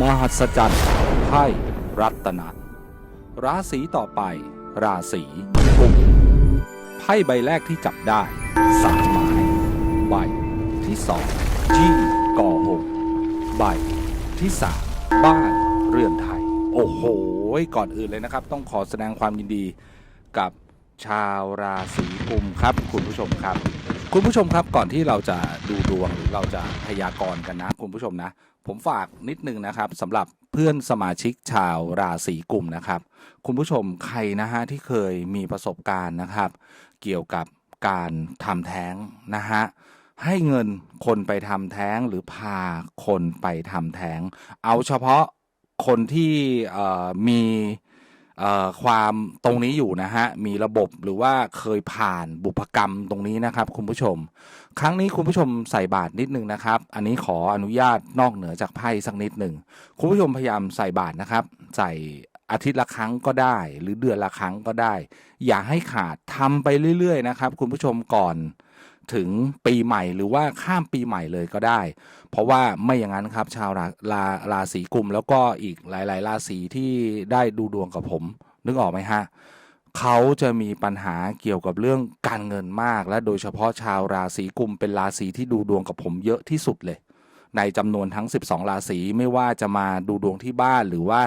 มหัศจรรย์ไพ่รัตนะราศีต่อไป ราศีกุมไพ่ใบแรกที่จับได้สามไม้ใบที่สองจี้ก่อหงใบที่สามบ้านเรือนไทย โอ้โห ก่อนอื่นเลยนะครับ ต้องขอแสดงความยินดีกับชาวราศีกุมครับ คุณผู้ชมครับ คุณผู้ชมครับก่อนที่เราจะดูดวงหรือเราจะพยากรณ์กันนะ คุณผู้ชมนะ ผมฝากนิดนึงนะครับสำหรับเพื่อนสมาชิกชาวราศีกลุ่มนะครับ คุณผู้ชมใครนะฮะที่เคยมีประสบการณ์นะครับ เกี่ยวกับการทำแท้งนะฮะให้เงินคนไปทำแท้งหรือพาคนไปทำแท้ง เอาเฉพาะคนที่มี ความตรงนี้อยู่นะฮะ มีระบบหรือว่าเคยผ่านบุพกรรมตรงนี้นะครับ คุณผู้ชม ครั้งนี้คุณผู้ชมใส่บาทนิดนึงนะครับ อันนี้ขออนุญาตนอกเหนือจากไพ่สักนิดหนึ่งคุณผู้ชมพยายามใส่บาทนะครับ ใส่อาทิตย์ละครั้งก็ได้ หรือเดือนละครั้งก็ได้ อย่าให้ขาดทำไปเรื่อย ๆ นะครับ คุณผู้ชมก่อน ถึงปีใหม่หรือว่าข้ามปีใหม่เลยก็ได้ เพราะว่าไม่อย่างนั้นครับชาวราราราศีกุมแล้วก็อีกหลาย ๆ ราศีที่ได้ดูดวงกับผม นึกออกไหมฮะเขาจะมีปัญหาเกี่ยวกับเรื่องการเงินมาก และโดยเฉพาะชาวราศีกุมเป็นราศีที่ดูดวงกับผมเยอะที่สุดเลย ในจำนวนทั้ง 12 ราศีไม่ว่าจะมาดูดวงที่บ้านหรือว่า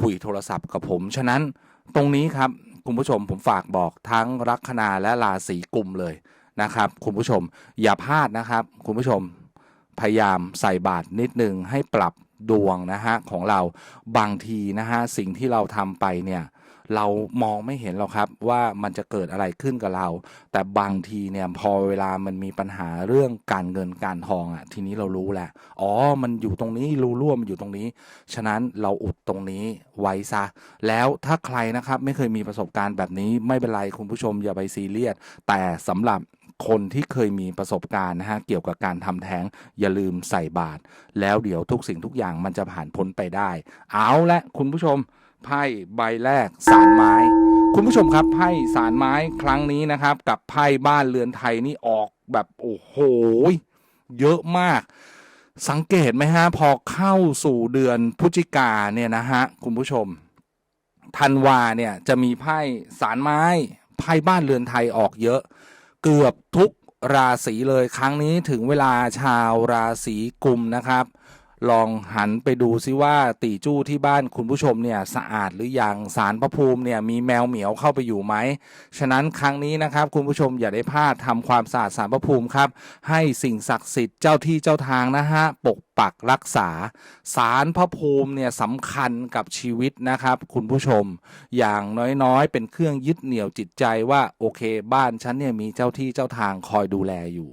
คุยโทรศัพท์กับผม ฉะนั้นตรงนี้ครับคุณผู้ชมผมฝากบอกทั้งลัคนาและราศีกุมเลย นะครับ คุณผู้ชมอย่าพลาดนะครับ คุณผู้ชมพยายามใส่บาตรนิดนึงให้ปรับดวงนะฮะของเราบางทีนะฮะสิ่งที่เราทำไปเนี่ยเรามองไม่เห็นหรอกครับว่ามันจะเกิดอะไรขึ้นกับเรา แต่บางทีเนี่ยพอเวลามันมีปัญหาเรื่องการเงินการทองอะ ทีนี้เรารู้แหละ อ๋อ มันอยู่ตรงนี้รูร่วมอยู่ตรงนี้ ฉะนั้นเราอุดตรงนี้ไว้ซะ แล้วถ้าใครนะครับไม่เคยมีประสบการณ์แบบนี้ไม่เป็นไรคุณผู้ชมอย่าไปซีเรียสแต่สำหรับ คนที่เคยมีประสบการณ์นะฮะเกี่ยวกับการทำแท้งอย่าลืมใส่บาตรแล้วเดี๋ยวทุกสิ่งทุกอย่างมันจะผ่านพ้นไปได้ เอาละคุณผู้ชมไพ่ใบแรกสารไม้ คุณผู้ชมครับไพ่สารไม้ครั้งนี้นะครับ กับไพ่บ้านเรือนไทยนี่ออกแบบโอ้โหเยอะมาก สังเกตไหมฮะพอเข้าสู่เดือนพฤศจิกาเนี่ยนะฮะคุณผู้ชมธันวาเนี่ยจะมีไพ่สารไม้ไพ่บ้านเรือนไทยออกเยอะ เกือบทุกราศีเลยครั้งนี้ถึงเวลาชาวราศีกุมนะครับ ลองหันไปดูซิว่าตีจู้ที่บ้านคุณผู้ชมเนี่ยสะอาดหรือยังสารพระภูมิเนี่ยมีแมวเหมียวเข้าไปอยู่ไหมฉะนั้นครั้งนี้นะครับคุณผู้ชมอย่าได้พลาดทำความสะอาดสารพระภูมิครับ ให้สิ่งศักดิ์สิทธิ์เจ้าที่เจ้าทางนะฮะปก ปักรักษา สารพระภูมิเนี่ยสำคัญกับชีวิตนะครับ คุณผู้ชม อย่างน้อยๆ เป็นเครื่องยึดเหนี่ยวจิตใจว่าโอเค บ้านฉันเนี่ยมีเจ้าที่เจ้าทางคอยดูแลอยู่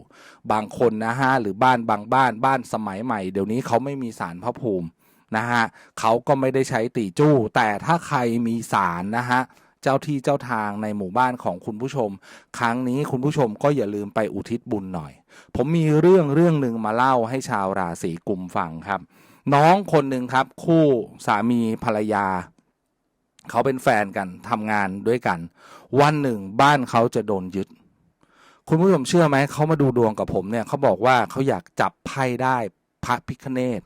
บางคนนะฮะหรือบ้านบางบ้านบ้านสมัยใหม่ เดี๋ยวนี้เขาไม่มีสารพระภูมินะฮะเขาก็ไม่ได้ใช้ตีจู้ แต่ถ้าใครมีสารนะฮะ เจ้าที่เจ้าทางในหมู่บ้านของคุณผู้ชม ครั้งนี้คุณผู้ชมก็อย่าลืมไปอุทิศบุญหน่อย ผมมีเรื่องเรื่องหนึ่งมาเล่าให้ชาวราศีกุมฟังครับ น้องคนหนึ่งครับ คู่สามีภรรยา เขาเป็นแฟนกันทำงานด้วยกัน วันหนึ่งบ้านเขาจะโดนยึดคุณผู้ชมเชื่อไหมเขามาดูดวงกับผมเนี่ยเขาบอกว่าเขาอยากจับไพ่ได้พระพิคเนต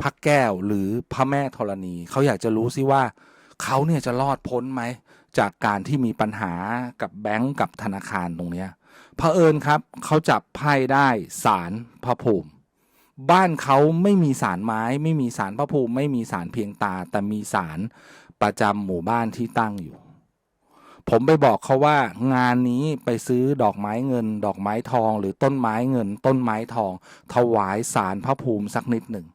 พระแก้วหรือพระแม่ธรณี เขาอยากจะรู้ซิว่าเขาเนี่ยจะรอดพ้นไหม จากการที่มีปัญหากับแบงก์กับธนาคารตรงเนี้ยเผอิญครับเขาจับไพ่ได้สารพระภูมิ บ้านเขาไม่มีสารไม้ ไม่มีสารพระภูมิ ไม่มีสารเพียงตา แต่มีสารประจำหมู่บ้านที่ตั้งอยู่ ผมไปบอกเขาว่างานนี้ไปซื้อดอกไม้เงิน ดอกไม้ทอง หรือต้นไม้เงิน ต้นไม้ทอง ถวายสารพระภูมิสักนิดหนึ่ง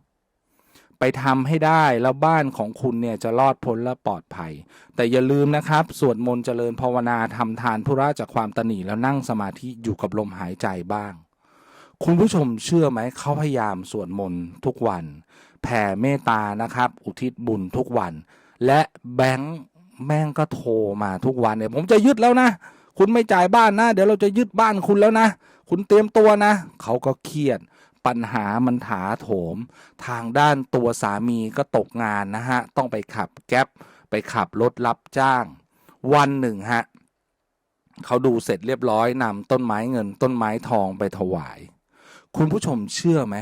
ไปทำให้ได้แล้วบ้านของคุณเนี่ยจะรอดพ้นและปลอดภัย แต่อย่าลืมนะครับสวดมนต์เจริญภาวนาทำทานธุระจากความตนีแล้วนั่งสมาธิอยู่กับลมหายใจบ้าง คุณผู้ชมเชื่อไหมเขาพยายามสวดมนต์ทุกวัน แผ่เมตตานะครับ อุทิศบุญทุกวัน และแบงค์แม่งก็โทรมาทุกวันเนี่ยผมจะยึดแล้วนะ คุณไม่จ่ายบ้านนะ เดี๋ยวเราจะยึดบ้านคุณแล้วนะ คุณเตรียมตัวนะ เขาก็เครียด ปัญหามันถาโถม ทางด้านตัวสามีก็ตกงานนะฮะ ต้องไปขับแก๊ปไปขับรถรับจ้าง วันหนึ่งฮะเขาดูเสร็จเรียบร้อยนำต้นไม้เงินต้นไม้ทองไปถวาย คุณผู้ชมเชื่อไหม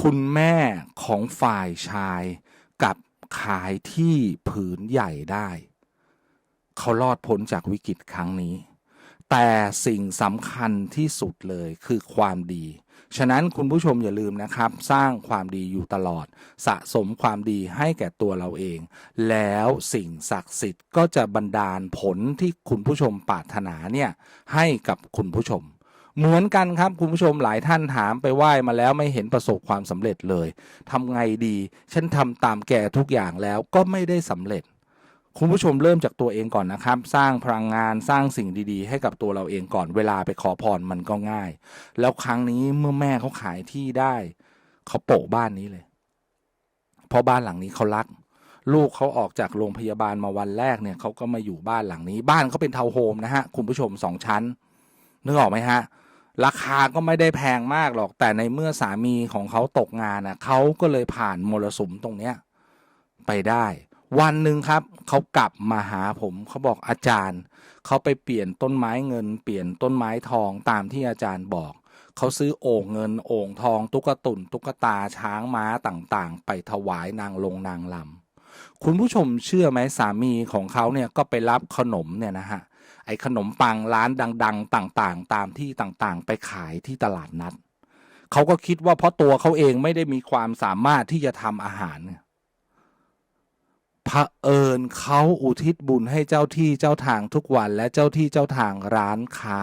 คุณแม่ของฝ่ายชายกับขายที่ผืนใหญ่ได้ เขารอดพ้นจากวิกฤตครั้งนี้ แต่สิ่งสำคัญที่สุดเลยคือความดี ฉะนั้นคุณผู้ชมอย่าลืมนะครับ สร้างความดีอยู่ตลอด สะสมความดีให้แก่ตัวเราเอง แล้วสิ่งศักดิ์สิทธิ์ก็จะบันดาลผลที่คุณผู้ชมปรารถนาเนี่ยให้กับคุณผู้ชม เหมือนกันครับคุณผู้ชมหลายท่านถามไปไหว้มาแล้วไม่เห็นประสบความสำเร็จเลยทำไงดี ฉันทำตามแกทุกอย่างแล้วก็ไม่ได้สำเร็จ คุณผู้ชมเริ่มจากตัวเองก่อนนะครับ สร้างพลังงานสร้างสิ่งดีๆ ให้กับตัวเราเองก่อนเวลาไปขอพรมันก็ง่าย แล้วครั้งนี้เมื่อแม่เขาขายที่ได้ เขาโปะบ้านนี้เลย เพราะบ้านหลังนี้เขารัก ลูกเขาออกจากโรงพยาบาลมาวันแรกเนี่ยเขาก็มาอยู่บ้านหลังนี้ บ้านเขาเป็นทาวน์โฮมนะฮะคุณผู้ชมสองชั้นนึกออกไหมฮะราคาก็ไม่ได้แพงมากหรอก แต่ในเมื่อสามีของเขาตกงานน่ะเขาก็เลยผ่านมรสุมตรงเนี้ย ไปได้ วันหนึ่งครับเขากลับมาหาผมเขาบอกอาจารย์เขาไปเปลี่ยนต้นไม้เงิน เปลี่ยนต้นไม้ทองตามที่อาจารย์บอกเขาซื้อโอ่งเงินโอ่งทองตุ๊กตุนตุ๊กตาช้างม้าต่างๆ ไปถวายนางลงนางลำคุณผู้ชมเชื่อไหมสามีของเขาเนี่ยก็ไปรับขนมเนี่ยนะฮะไอ้ขนมปังร้านดัง ๆ ต่างๆ ตามที่ต่างๆ ไปขายที่ตลาดนัดเขาก็คิดว่าเพราะตัวเขาเองไม่ได้มีความสามารถที่จะทำอาหารเนี่ย เผอิญเขาอุทิศบุญให้เจ้าที่เจ้าทางทุกวันและเจ้าที่เจ้าทางร้านค้า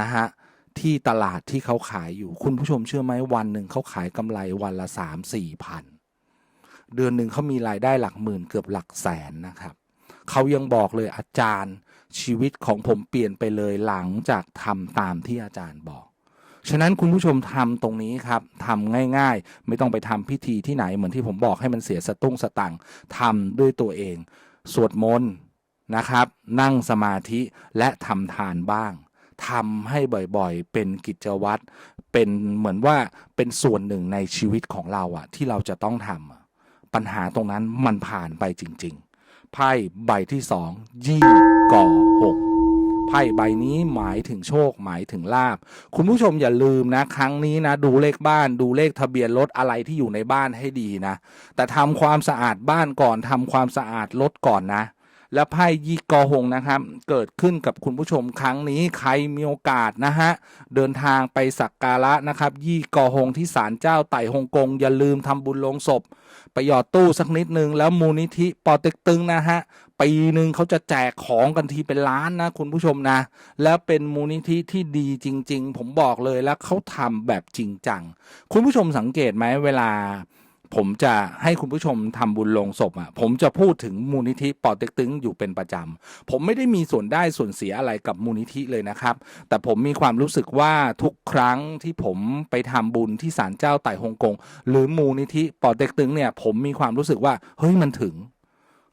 นะฮะที่ตลาดที่เขาขายอยู่ คุณผู้ชมเชื่อไหมวันหนึ่งเขาขายกำไรวันละสามสี่พันเดือนหนึ่งเขามีรายได้หลักหมื่นเกือบหลักแสนนะครับเขายังบอกเลยอาจารย์ชีวิตของผมเปลี่ยนไปเลยหลังจากทำตามที่อาจารย์บอก ฉะนั้นคุณผู้ชมทำตรงนี้ครับทำง่ายๆ ไม่ต้องไปทำพิธีที่ไหนเหมือนที่ผมบอกให้มันเสียสตุ้งสตังทำด้วยตัวเอง สวดมนต์นะครับ นั่งสมาธิและทำทานบ้างทำให้บ่อยๆ เป็นกิจวัตรเป็นเหมือนว่าเป็นส่วนหนึ่งในชีวิตของเราอะที่เราจะต้องทำปัญหาตรงนั้นมันผ่านไปจริง ๆ ไพ่ใบที่สองยี่ก่อหก ไพ่ใบนี้หมายถึงโชคหมายถึงลาบ คุณผู้ชมอย่าลืมนะ ครั้งนี้นะ ดูเลขบ้านดูเลขทะเบียนรถอะไรที่อยู่ในบ้านให้ดีนะ แต่ทำความสะอาดบ้านก่อนทำความสะอาดรถก่อนนะ และไพ่ยี่กอหงนะครับ เกิดขึ้นกับคุณผู้ชมครั้งนี้ใครมีโอกาสนะฮะเดินทางไปสักการะนะครับ ยี่กอหงที่ศาลเจ้าไต่ฮงกงอย่าลืมทำบุญลงศพ ไปหยอดตู้สักนิดนึง แล้วมูลนิธิปอเต็กตึงนะฮะ ปีหนึ่งเขาจะแจกของกันทีเป็นล้านนะคุณผู้ชมนะ แล้วเป็นมูลนิธิที่ดีจริง ๆ ผมบอกเลยแล้วเขาทำแบบจริงจัง คุณผู้ชมสังเกตไหมเวลา ผมจะให้คุณผู้ชมทำบุญลงศพอะผมจะพูดถึงมูลนิธิปอเต็กตึงอยู่เป็นประจำผมไม่ได้มีส่วนได้ส่วนเสียอะไรกับมูลนิธิเลยนะครับ แต่ผมมีความรู้สึกว่าทุกครั้งที่ผมไปทำบุญที่ศาลเจ้าไต่ฮงกงหรือมูลนิธิปอเต็กตึงเนี่ยผมมีความรู้สึกว่าเฮ้ยมันถึง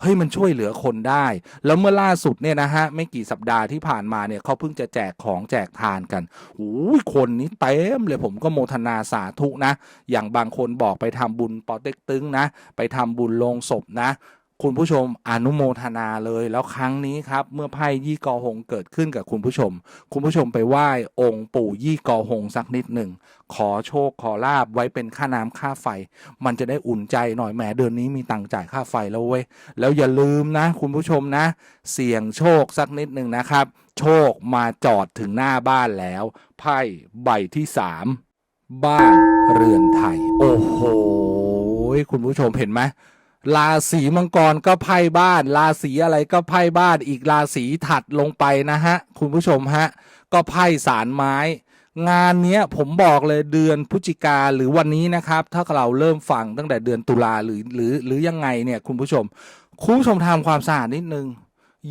เฮ้ยมันช่วยเหลือคนได้ แล้วเมื่อล่าสุดเนี่ยนะฮะไม่กี่สัปดาห์ที่ผ่านมาเนี่ยเขาเพิ่งจะแจกของแจกทานกันโอ้ยคนนี้เต็มเลยผมก็โมทนาสาธุนะ อย่างบางคนบอกไปทำบุญปอเต็กตึงนะ ไปทำบุญลงศพนะ คุณผู้ชมอนุโมทนาเลยแล้วครั้งนี้ครับ เมื่อไพ่ยี่กอหงเกิดขึ้นกับคุณผู้ชม คุณผู้ชมไปไหว้องค์ปู่ยี่กอหงสักนิดหนึ่ง ขอโชคขอลาบไว้เป็นค่าน้ำค่าไฟ มันจะได้อุ่นใจหน่อยแหมเดือนนี้มีตังค์จ่ายค่าไฟแล้วเว้ยแล้วอย่าลืมนะ คุณผู้ชมนะ เสี่ยงโชคสักนิดหนึ่งนะครับ โชคมาจอดถึงหน้าบ้านแล้วไพ่ใบที่สามบ้านเรือนไทย โอ้โหคุณผู้ชมเห็นไหม ราศีมังกรก็ไพ่บ้าน ราศีอะไรก็ไพ่บ้าน อีกราศีถัดลงไปนะฮะ คุณผู้ชมฮะ ก็ไพ่สารไม้ งานเนี้ยผมบอกเลยเดือนพฤศจิกาหรือวันนี้นะครับ ถ้าเราเริ่มฟังตั้งแต่เดือนตุลาหรือหรือหรือยังไงเนี่ยคุณผู้ชม คุณผู้ชมทำความสะอาดนิดนึง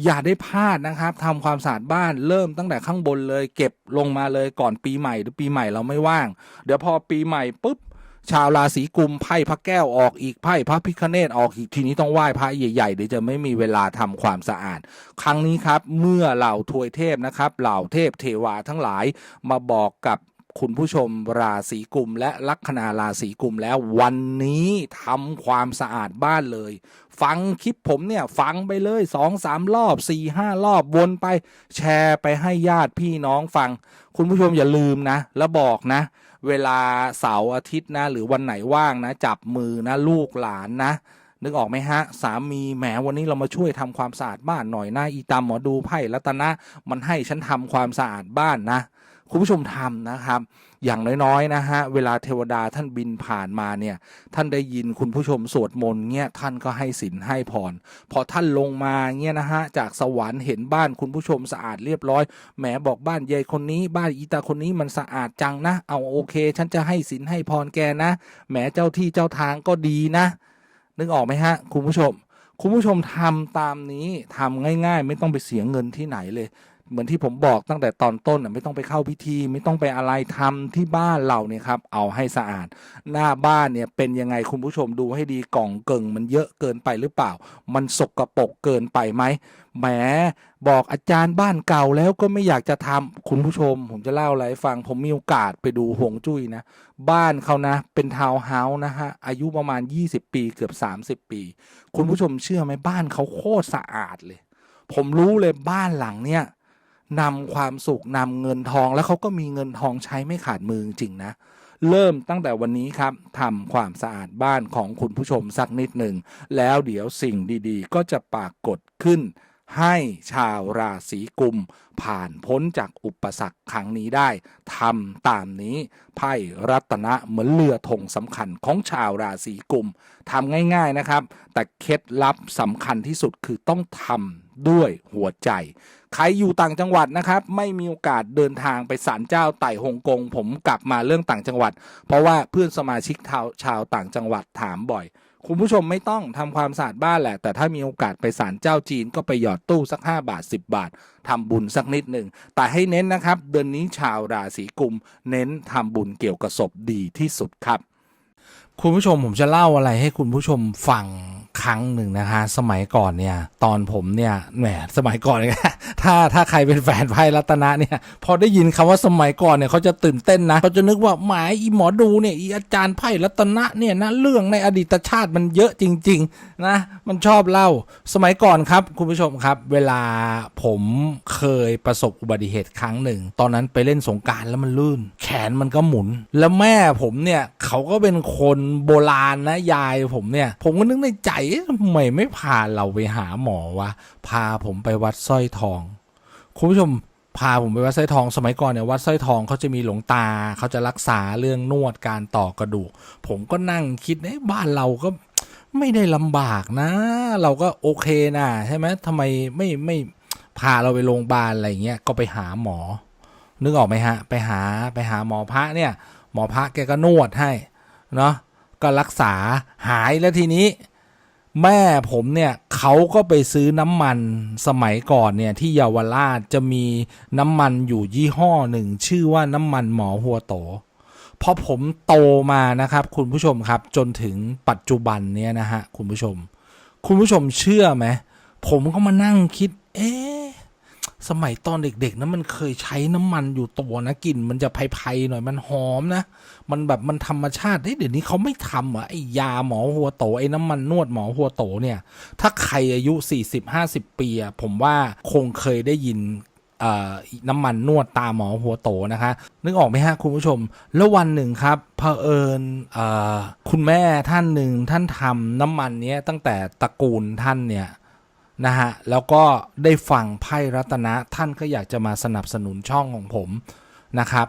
อย่าได้พลาดนะครับทำความสะอาดบ้านเริ่มตั้งแต่ข้างบนเลย เก็บลงมาเลยก่อนปีใหม่หรือปีใหม่เราไม่ว่าง เดี๋ยวพอปีใหม่ปุ๊บ ชาวราศีกุมไพ่พระแก้วออกอีกไพ่พระพิคเนตออกอีกทีนี้ต้องไหว้พระใหญ่ๆเดี๋ยวจะไม่มีเวลาทำความสะอาด ครั้งนี้ครับ เมื่อเหล่าทวยเทพนะครับเหล่าเทพเทวาทั้งหลายมาบอกกับคุณผู้ชมราศีกุมและลัคนาราศีกุมแล้ววันนี้ทำความสะอาดบ้านเลย ฟังคลิปผมเนี่ยฟังไปเลยสองสามรอบสี่ห้ารอบวนไป แชร์ไปให้ญาติพี่น้องฟัง คุณผู้ชมอย่าลืมนะ แล้วบอกนะ เวลาเสาร์อาทิตย์นะ หรือวันไหนว่างนะ จับมือนะ ลูกหลานนะนึกออกไหมฮะ สามีแหมวันนี้เรามาช่วยทำความสะอาดบ้านหน่อยนะอีตามหมอดูไพ่รัตนะ มันให้ฉันทำความสะอาดบ้านนะ คุณผู้ชมทำนะครับ อย่างน้อยๆนะฮะเวลาเทวดาท่านบินผ่านมาเนี่ยท่านได้ยินคุณผู้ชมสวดมนต์เนี่ยท่านก็ให้ศีลให้พรพอท่านลงมาเนี่ยนะฮะจากสวรรค์เห็นบ้านคุณผู้ชมสะอาดเรียบร้อยแหมบอกบ้านยายคนนี้บ้านอีตาคนนี้มันสะอาดจังนะ เอาโอเค ฉันจะให้ศีลให้พรแกนะแหมเจ้าที่เจ้าทางก็ดีนะ นึกออกไหมฮะคุณผู้ชมคุณผู้ชมทำตามนี้ทำง่าย ๆ ไม่ต้องไปเสียเงินที่ไหนเลย เหมือนที่ผมบอกตั้งแต่ตอนต้นน่ะไม่ต้องไปเข้าพิธี ไม่ต้องไปอะไรทำที่บ้านเราเนี่ยครับเอาให้สะอาด หน้าบ้านเนี่ยเป็นยังไงคุณผู้ชมดูให้ดีกล่องเกิงมันเยอะเกินไปหรือเปล่า มันสกรปรกเกินไปไหมแหมบอกอาจารย์บ้านเก่าแล้วก็ไม่อยากจะทำคุณผู้ชม ผมจะเล่าอะไรฟังผมมีโอกาสไปดูหงจุ้ยนะ บ้านเขานะ เป็นทาวน์เฮาส์นะฮะอายุประมาณ 20 ปีเกือบ 30 ปี คุณผู้ชมเชื่อไหมบ้านเขาโคตรสะอาดเลย ผมรู้เลยบ้านหลังเนี่ย นำความสุขนำเงินทอง แล้วเขาก็มีเงินทองใช้ไม่ขาดมือจริงนะ เริ่มตั้งแต่วันนี้ครับทำความสะอาดบ้านของคุณผู้ชมสักนิดหนึ่ง แล้วเดี๋ยวสิ่งดีๆ ก็จะปรากฏขึ้น ให้ชาวราศีกุม ผ่านพ้นจากอุปสรรคครั้งนี้ได้ทำตามนี้ไพ่รัตนะเหมือนเรือธงสำคัญของชาวราศีกุมทำง่าย ๆนะครับ แต่เคล็ดลับสำคัญที่สุดคือต้องทำ ด้วยหัวใจ ใครอยู่ต่างจังหวัดนะครับ ไม่มีโอกาสเดินทางไปศาลเจ้าไต่ฮ่องกง ผมกลับมาเรื่องต่างจังหวัด เพราะว่าเพื่อนสมาชิกชาวชาวต่างจังหวัดถามบ่อย คุณผู้ชมไม่ต้องทำความสะอาดบ้านแหละ แต่ถ้ามีโอกาสไปศาลเจ้าจีนก็ไปหยอดตู้สัก 5 บาท 10 บาททำบุญสักนิดหนึ่งแต่ให้เน้นนะครับ เดือนนี้ชาวราศีกุม เน้นทำบุญเกี่ยวกับศพดีที่สุดครับ คุณผู้ชมผมจะเล่าอะไรให้คุณผู้ชมฟัง ครั้งหนึ่งนะคะ สมัยก่อนเนี่ย ตอนผมเนี่ยแหมสมัยก่อนเนี่ยถ้าถ้าใครเป็นแฟนไพ่รัตนะเนี่ย พอได้ยินคำว่าสมัยก่อนเนี่ยเขาจะตื่นเต้นนะเขาจะนึกว่าหมายอีหมอดูเนี่ยอีอาจารย์ไพ่รัตนะเนี่ยนะเรื่องในอดีตชาติมันเยอะจริง ๆ นะมันชอบเล่า สมัยก่อนครับคุณผู้ชมครับ เวลาผมเคยประสบอุบัติเหตุครั้งหนึ่ง ตอนนั้นไปเล่นสงการแล้วมันลื่น แขนมันก็หมุน แล้วแม่ผมเนี่ยเขาก็เป็นคนโบราณนะยายผมเนี่ย ผมก็นึกในใจทำไมไม่พาเราไปหาหมอวะพาผมไปวัดสร้อยทอง คุณผู้ชมพาผมไปวัดสร้อยทองสมัยก่อนเนี่ยวัดสร้อยทองเขาจะมีหลวงตาเขาจะรักษาเรื่องนวดการต่อกระดูก ผมก็นั่งคิดเอ๊ะบ้านเราก็ ไม่ได้ลำบากนะ เราก็โอเคนะใช่ไหมทำไมไม่ไม่พาเราไปโรงพยาบาลอะไรเงี้ยก็ไปหาหมอ นึกออกไหมฮะ ไปหาไปหาหมอพระเนี่ย หมอพระแกก็นวดให้เนาะก็รักษาหายแล้วทีนี้ แม่ผมเนี่ยเขาก็ไปซื้อน้ำมันสมัยก่อนเนี่ยที่เยาวราชจะมีน้ำมันอยู่ยี่ห้อหนึ่ง ชื่อว่าน้ำมันหมอหัวโต พอผมโตมานะครับ คุณผู้ชมครับจนถึงปัจจุบันเนี่ยนะฮะคุณผู้ชม คุณผู้ชมเชื่อไหมผมก็มานั่งคิด เอ๊ะสมัยตอนเด็กๆนะมันเคยใช้น้ำมันอยู่ตัวนะกลิ่นมันจะไพๆหน่อยมันหอมนะ มันแบบมันธรรมชาติเฮ้ยเดี๋ยวนี้เขาไม่ทำอะไอ้ยาหมอหัวโตไอ้น้ำมันนวดหมอหัวโตเนี่ย ถ้าใครอายุ 40-50 ปีอะผมว่าคงเคยได้ยิน น้ำมันนวดตาหมอหัวโตนะคะ นึกออกไหมฮะคุณผู้ชม แล้ววันหนึ่งครับเผอิญเอ่อคุณแม่ท่านหนึ่งท่านทำน้ำมันนี้ตั้งแต่ตระกูลท่านเนี่ยนะฮะแล้วก็ได้ฟังไพ่รัตนะท่านก็อยากจะมาสนับสนุนช่องของผมนะครับ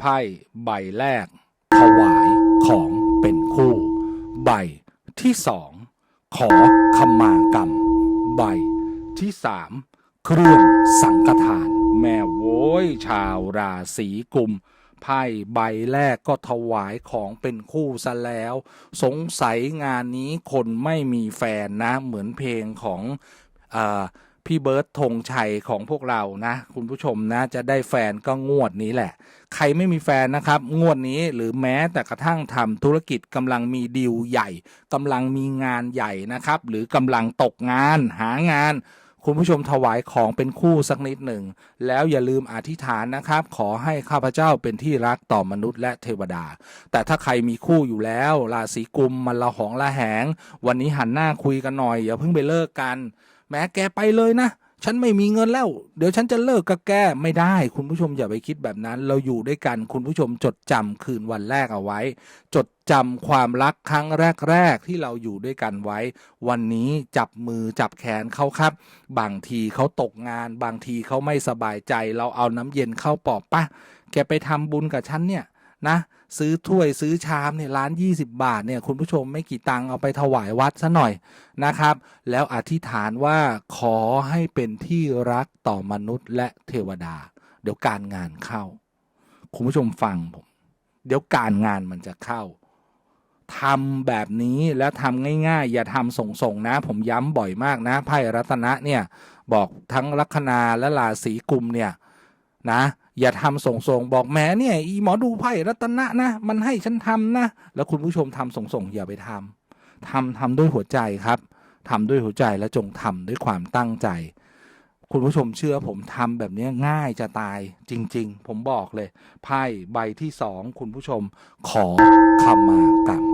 ไพ่ใบแรก ถวายของเป็นคู่ ใบที่สองขอขมากรรม ใบที่สามเครื่องสังฆทาน แม่โว้ยชาวราศีกุมไพ่ใบแรกก็ถวายของเป็นคู่ซะแล้ว สงสัยงานนี้คนไม่มีแฟนนะ เหมือนเพลงของอพี่เบิร์ดธงชัยของพวกเรานะ คุณผู้ชมนะ จะได้แฟนก็งวดนี้แหละ ใครไม่มีแฟนนะครับ งวดนี้หรือแม้แต่กระทั่งทำธุรกิจกำลังมีดีลใหญ่กำลังมีงานใหญ่นะครับ หรือกำลังตกงานหางานคุณผู้ชมถวายของเป็นคู่สักนิดหนึ่ง แล้วอย่าลืมอธิษฐานนะครับ ขอให้ข้าพเจ้าเป็นที่รักต่อมนุษย์และเทวดา แต่ถ้าใครมีคู่อยู่แล้วราศีกุมมันละหองละแหง วันนี้หันหน้าคุยกันหน่อย อย่าเพิ่งไปเลิกกัน แม้แกไปเลยนะ ฉันไม่มีเงินแล้ว เดี๋ยวฉันจะเลิกกับแกไม่ได้ คุณผู้ชมอย่าไปคิดแบบนั้น เราอยู่ด้วยกันคุณผู้ชมจดจำคืนวันแรกเอาไว้ จดจำความรักครั้งแรก ๆ ที่เราอยู่ด้วยกันไว้ วันนี้จับมือจับแขนเขาครับ บางทีเขาตกงาน บางทีเขาไม่สบายใจ เราเอาน้ำเย็นเข้าปอบปะแกไปทำบุญกับฉันเนี่ยนะ ซื้อถ้วยซื้อชามเนี่ยร้าน 20 บาทเนี่ยคุณผู้ชมไม่กี่ตังค์เอาไปถวายวัดซะหน่อยนะครับ แล้วอธิษฐานว่าขอให้เป็นที่รักต่อมนุษย์และเทวดา เดี๋ยวการงานเข้า คุณผู้ชมฟังผม เดี๋ยวการงานมันจะเข้าทำแบบนี้แล้วทำง่าย ๆ อย่าทำส่งๆนะ ผมย้ำบ่อยมากนะไพ่รัตนะเนี่ย บอกทั้งลัคนาและราศีกุมเนี่ยนะ อย่าทำส่งๆบอกแหมเนี่ยอีหมอดูไพ่รัตนะนะ มันให้ฉันทำนะ แล้วคุณผู้ชมทำส่งๆอย่าไปทำทำทำด้วยหัวใจครับทำด้วยหัวใจและจงทำด้วยความตั้งใจ คุณผู้ชมเชื่อผมทำแบบนี้ง่ายจะตายจริง ๆ ผมบอกเลย ไพ่ใบที่สองคุณผู้ชมขอขมากรรม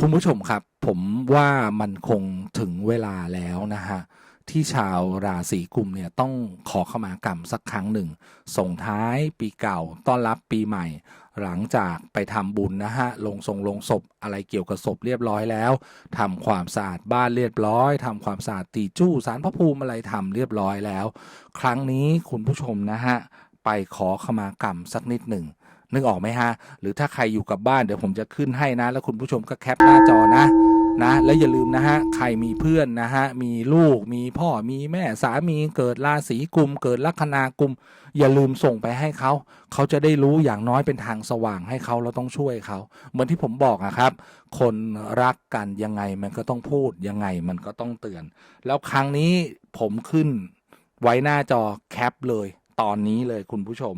คุณผู้ชมครับ ผมว่ามันคงถึงเวลาแล้วนะฮะ ที่ชาวราศีกุมเนี่ยต้องขอขมากรรมสักครั้งหนึ่ง ส่งท้ายปีเก่าต้อนรับปีใหม่ หลังจากไปทำบุญนะฮะ ลงทรงลงศพอะไรเกี่ยวกับศพเรียบร้อยแล้วทำความสะอาดบ้านเรียบร้อยทำความสะอาดตีจู้สารพระภูมิอะไรทำเรียบร้อยแล้ว ครั้งนี้คุณผู้ชมนะฮะ ไปขอขมากรรมสักนิดหนึ่งนึกออกไหมฮะ หรือถ้าใครอยู่กับบ้านเดี๋ยวผมจะขึ้นให้นะ แล้วคุณผู้ชมก็แคปหน้าจอนะ นะแล้วอย่าลืมนะฮะใครมีเพื่อนนะฮะมีลูกมีพ่อมีแม่สามีเกิดราศีกุม เกิดลัคนากุม อย่าลืมส่งไปให้เขา เขาจะได้รู้อย่างน้อยเป็นทางสว่างให้เขาเราต้องช่วยเขา เหมือนที่ผมบอกอะครับ คนรักกันยังไงมันก็ต้องพูดยังไงมันก็ต้องเตือน แล้วครั้งนี้ผมขึ้นไว้หน้าจอแคปเลยตอนนี้เลยคุณผู้ชม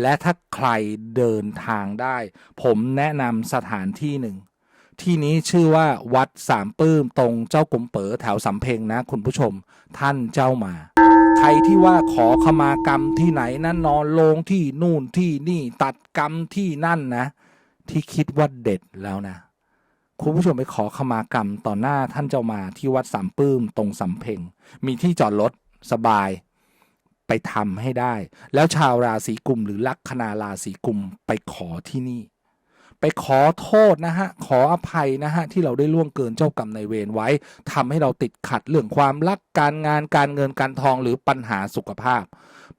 และถ้าใครเดินทางได้ ผมแนะนำสถานที่หนึ่ง ที่นี้ชื่อว่าวัดสามปื้มตรงเจ้ากลมเป๋อแถวสำเพ็งนะ คุณผู้ชมท่านเจ้ามา ใครที่ว่าขอขมากรรมที่ไหนนะนนอนลงที่นู่นที่นี่ตัดกรรมที่นั่นนะ ที่คิดว่าเด็ดแล้วนะ คุณผู้ชมไปขอขมากรรมต่อหน้าท่านเจ้ามาที่วัดสามปื้มตรงสำเพ็งมีที่จอดรถสบายไปทำให้ได้ แล้วชาวราศีกุมหรือลัคนาราศีกุมไปขอที่นี่ ขอโทษนะฮะขออภัยนะฮะที่เราได้ล่วงเกินเจ้ากรรมในเวรไว้ทำให้เราติดขัดเรื่องความรักการงานการเงินการทองหรือปัญหาสุขภาพ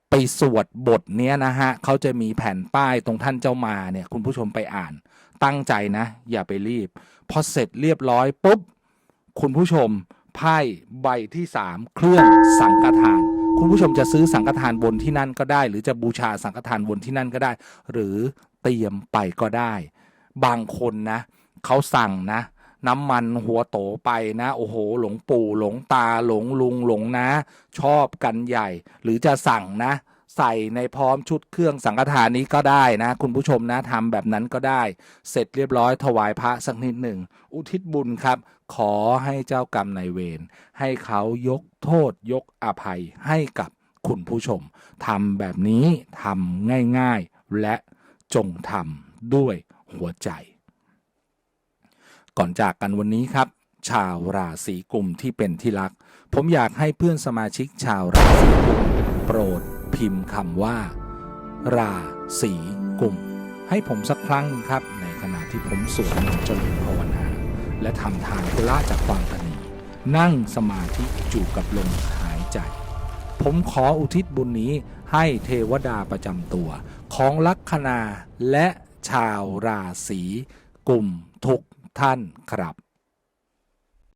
ไปสวดบทเนี้ยนะฮะเขาจะมีแผ่นป้ายตรงท่านเจ้ามาเนี่ยคุณผู้ชมไปอ่าน ตั้งใจนะ อย่าไปรีบ พอเสร็จเรียบร้อยปุ๊บคุณผู้ชมไพ่ใบที่สามเครื่องสังฆทาน คุณผู้ชมจะซื้อสังฆทานบนที่นั่นก็ได้ หรือจะบูชาสังฆทานบนที่นั่นก็ได้ หรือเตรียมไปก็ได้ บางคนนะเขาสั่งนะน้ำมันหัวโตไปนะ โอ้โห หลงปู่หลงตาหลงลุงหลงนะ ชอบกันใหญ่ หรือจะสั่งนะ ใส่ในพร้อมชุดเครื่องสังฆทานนี้ก็ได้นะ คุณผู้ชมนะทำแบบนั้นก็ได้ เสร็จเรียบร้อยถวายพระสักนิดหนึ่ง อุทิศบุญครับ ขอให้เจ้ากรรมนายเวรให้เขายกโทษยกอภัยให้กับคุณผู้ชมทำแบบนี้ทำง่าย ๆ และจงทำด้วย หัวใจ ก่อนจากกันวันนี้ครับ ชาวราศีกุมที่เป็นที่รัก ผมอยากให้เพื่อนสมาชิกชาวราศีกุมโปรดพิมพ์คำว่า ราศีกุมให้ผมสักครั้งหนึ่งครับ ในขณะที่ผมสวดมนต์เจริญภาวนา และทำทานกุละจากความตนีนั่งสมาธิจูกับลมหายใจ ผมขออุทิศบุญนี้ให้เทวดาประจำตัว ของลัคนาและ ชาวราศีกุมทุกท่านครับ